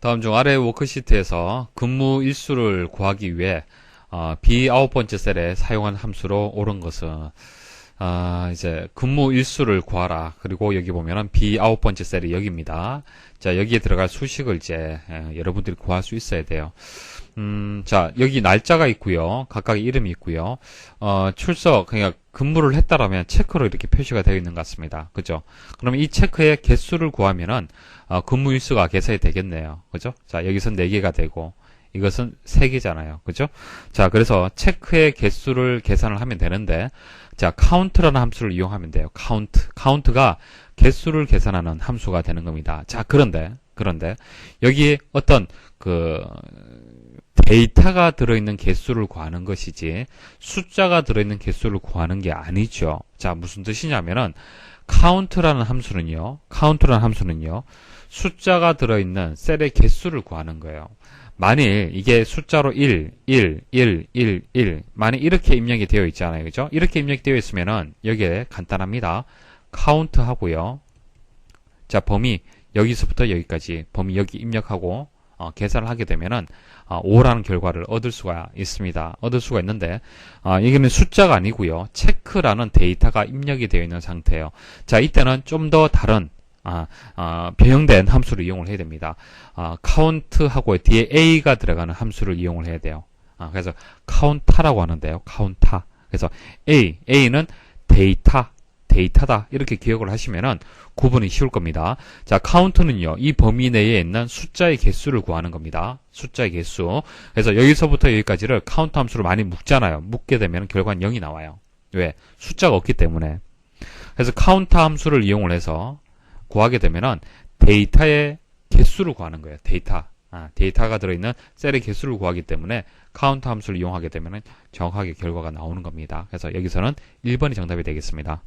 다음 중 아래 워크시트에서 근무 일수를 구하기 위해 어, B 아홉 번째 셀에 사용한 함수로 옳은 것은 아, 이제 근무 일수를 구하라. 그리고 여기 보면은 B 아홉 번째 셀이 여기입니다. 자, 여기에 들어갈 수식을 이제 예, 여러분들이 구할 수 있어야 돼요. 음, 자, 여기 날짜가 있고요. 각각의 이름이 있고요. 어, 출석, 그냥 근무를 했다라면 체크로 이렇게 표시가 되어 있는 것 같습니다. 그죠? 그러면 이 체크의 개수를 구하면은, 어, 근무 일수가 계산이 되겠네요. 그죠? 자, 여기서 4개가 되고, 이것은 3개잖아요. 그죠? 자, 그래서 체크의 개수를 계산을 하면 되는데, 자, 카운트라는 함수를 이용하면 돼요. 카운트. 카운트가 개수를 계산하는 함수가 되는 겁니다. 자, 그런데, 그런데, 여기에 어떤, 그, 데이터가 들어있는 개수를 구하는 것이지 숫자가 들어있는 개수를 구하는 게 아니죠. 자, 무슨 뜻이냐면은 카운트라는 함수는요. 카운트라는 함수는요. 숫자가 들어있는 셀의 개수를 구하는 거예요. 만일 이게 숫자로 1, 1, 1, 1, 1 만일 이렇게 입력이 되어 있잖아요. 그죠? 이렇게 입력이 되어 있으면은 여기에 간단합니다. 카운트 하고요. 자, 범위 여기서부터 여기까지 범위 여기 입력하고 어, 계산을 하게 되면은 어, 5라는 결과를 얻을 수가 있습니다. 얻을 수가 있는데 어, 여기는 숫자가 아니고요. 체크라는 데이터가 입력이 되어 있는 상태예요. 자, 이때는 좀 더 다른 아, 아, 변형된 함수를 이용을 해야 됩니다. 아, 카운트하고 뒤에 a가 들어가는 함수를 이용을 해야 돼요. 아, 그래서 카운타라고 하는데요. 카운타. 그래서 a, a는 데이터, 데이터다 이렇게 기억을 하시면은 구분이 쉬울 겁니다. 자, 카운트는요. 이 범위 내에 있는 숫자의 개수를 구하는 겁니다. 숫자의 개수. 그래서 여기서부터 여기까지를 카운트 함수로 많이 묶잖아요. 묶게 되면 결과는 0이 나와요. 왜? 숫자가 없기 때문에. 그래서 카운트 함수를 이용을 해서 구하게 되면은 데이터의 개수를 구하는 거예요. 데이터. 아, 데이터가 들어있는 셀의 개수를 구하기 때문에 카운트 함수를 이용하게 되면은 정확하게 결과가 나오는 겁니다. 그래서 여기서는 1번이 정답이 되겠습니다.